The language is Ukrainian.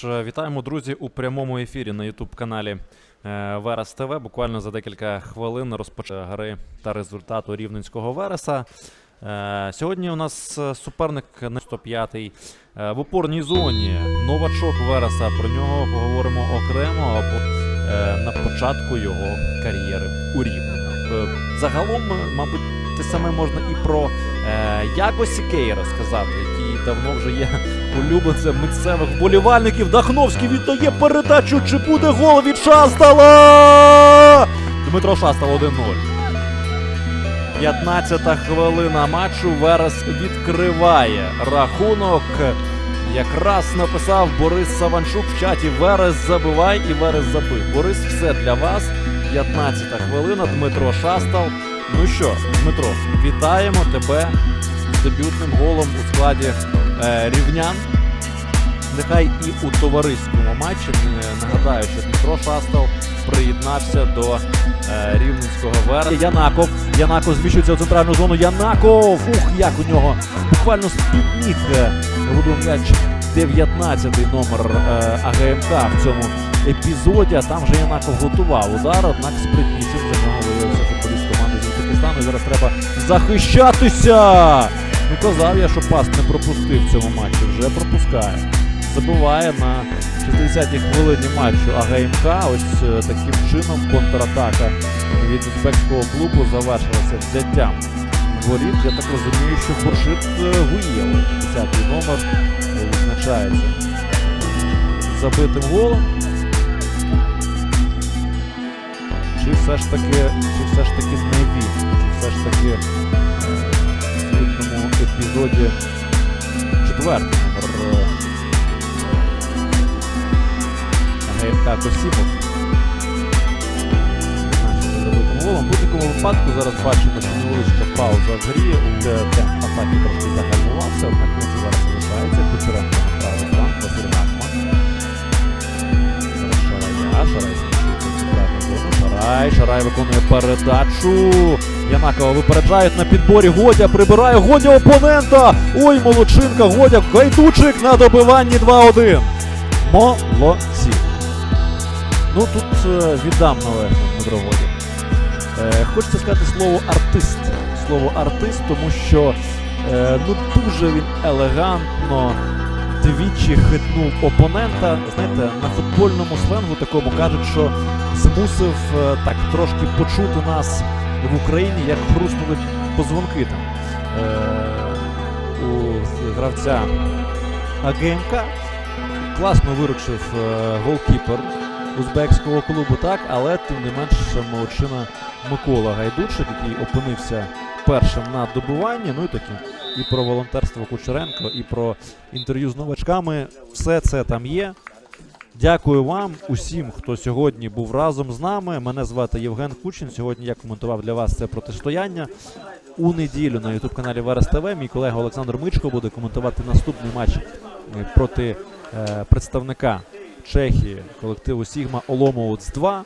ж, е, вітаємо, друзі, у прямому ефірі на youtube каналі е, Верес ТВ. Буквально за декілька хвилин розпочне гри та результату рівненського Вереса. Е, Сьогодні у нас суперник на 105-й е, в опорній зоні. Новачок Вереса. Про нього поговоримо окремо або на початку його кар'єри у Рівному. Е, Загалом, мабуть, те саме можна і про Яго Сікейра сказати, давно вже є улюбленцем місцевих вболівальників. Дахновський віддає передачу. Чи буде гол від Шастала? Дмитро Шастал 1-0. 15-та хвилина матчу. Верес відкриває рахунок. Якраз написав Борис Саванчук в чаті Верес забивай і Верес забив. Борис, все для вас. 15-та хвилина. Дмитро Шастал. Ну що, Дмитро, вітаємо тебе дебютним голом у складі е, рівнян. Нехай і у товариському матчі Е, нагадаю, що Дмитро Шастал приєднався до е, рівненського Вереса. Янаков. Янаков зміщується у центральну зону. Янаков! Ух, як у нього буквально з-під е, м'яч 19-й номер е, АГМК в цьому епізоді. А там вже Янаков готував удар, однак спритнішим за нього виявився футболіст команди з Узбекистану. Зараз треба захищатися. Ну казав я, що пас не пропустив в цьому матчі. Вже пропускає. Забиває на 60-й хвилині матчу АГМК. Ось е, таким чином контратака від узбекського клубу завершилася взяттям воріт. Я так розумію, що Хуршит е, Гуєв, 10-й номер, відзначається забитим голом. Чи все ж таки, чи все ж таки не він? Чи все ж таки епізоді е, ГМК. Забитим голом. В будь-якому випадку зараз бачимо, що невеличка пауза в грі. Атаки трошки загальмувався, однак він зараз залишається. Кучеренко на правий фланг, Василь Гакман. Зараз Шарай зону. Шарай, Шарай виконує передачу. Янакова випереджають на підборі. Годя прибирає Годя опонента. Ой, молодчинка, Годя, гайдучик на добиванні 2-1. Молодці. Ну тут е, віддам належне Дмитро Годі. Е, хочеться сказати слово артист. Слово артист, тому що е, ну дуже він елегантно двічі хитнув опонента. Знаєте, на футбольному сленгу такому кажуть, що змусив е, так трошки почути нас в Україні, як хрустнули позвонки там е, у гравця АГМК. Класно виручив е, голкіпер узбекського клубу, так, але тим не менш молодчина Микола Гайдучик, який опинився першим на добуванні. Ну і такі і про волонтерство Кучеренко, і про інтерв'ю з новачками. Все це там є. Дякую вам усім, хто сьогодні був разом з нами. Мене звати Євген Кучин. Сьогодні я коментував для вас це протистояння. У неділю на ютуб каналі Верес ТВ мій колега Олександр Мичко буде коментувати наступний матч е, проти е, представника Чехії колективу Сігма Оломоуц 2.